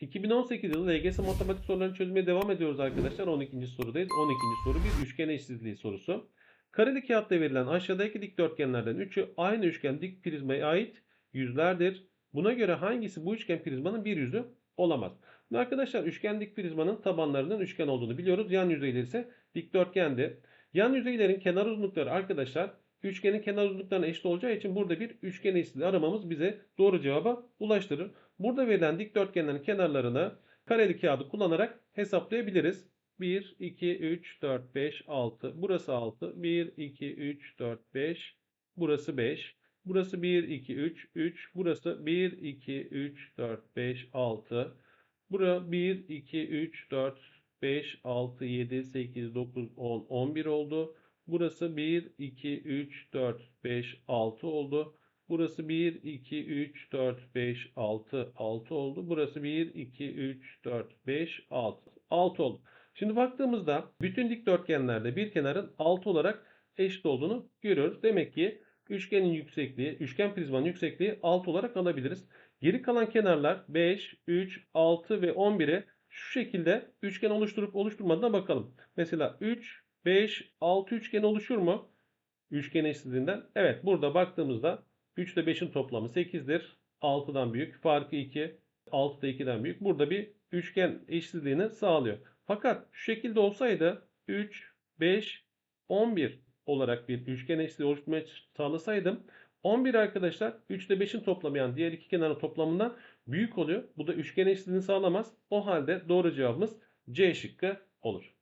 2018 yılı LGS matematik sorularını çözmeye devam ediyoruz arkadaşlar. 12. sorudayız. 12. soru bir üçgen eşsizliği sorusu. Kareli kağıtta verilen aşağıdaki dikdörtgenlerden üçü aynı üçgen dik prizmaya ait yüzlerdir. Buna göre hangisi bu üçgen prizmanın bir yüzü olamaz? Şimdi arkadaşlar üçgen dik prizmanın tabanlarının üçgen olduğunu biliyoruz. Yan yüzeyleri ise dikdörtgendi. Yan yüzeylerin kenar uzunlukları arkadaşlar üçgenin kenar uzunluklarına eşit olacağı için burada bir üçgen eşitliği aramamız bize doğru cevaba ulaştırır. Burada verilen dikdörtgenlerin kenarlarını kareli kağıdı kullanarak hesaplayabiliriz. 1, 2, 3, 4, 5, 6. Burası 6. 1, 2, 3, 4, 5. Burası 5. Burası 1, 2, 3, 3. Burası 1, 2, 3, 4, 5, 6. Bura 1, 2, 3, 4, 5, 6, 7, 8, 9, 10, 11 oldu. Burası 1, 2, 3, 4, 5, 6 oldu. Burası 1, 2, 3, 4, 5, 6, 6 oldu. Burası 1, 2, 3, 4, 5, 6. 6 oldu. Şimdi baktığımızda bütün dikdörtgenlerde bir kenarın 6 olarak eşit olduğunu görüyoruz. Demek ki üçgenin yüksekliği, üçgen prizmanın yüksekliği 6 olarak alabiliriz. Geri kalan kenarlar 5, 3, 6 ve 11'e şu şekilde üçgen oluşturup oluşturmadığına bakalım. Mesela 3, 5, 6 üçgen oluşur mu? Üçgen eşitliğinden. Evet burada baktığımızda 3 ile 5'in toplamı 8'dir. 6'dan büyük. Farkı 2. 6 da 2'den büyük. Burada bir üçgen eşitliğini sağlıyor. Fakat şu şekilde olsaydı 3, 5, 11 olarak bir üçgen eşitliği oluşturmaya sağlasaydım 11 arkadaşlar 3 ile 5'in toplamı yani diğer iki kenarın toplamından büyük oluyor. Bu da üçgen eşitliğini sağlamaz. O halde doğru cevabımız C şıkkı olur.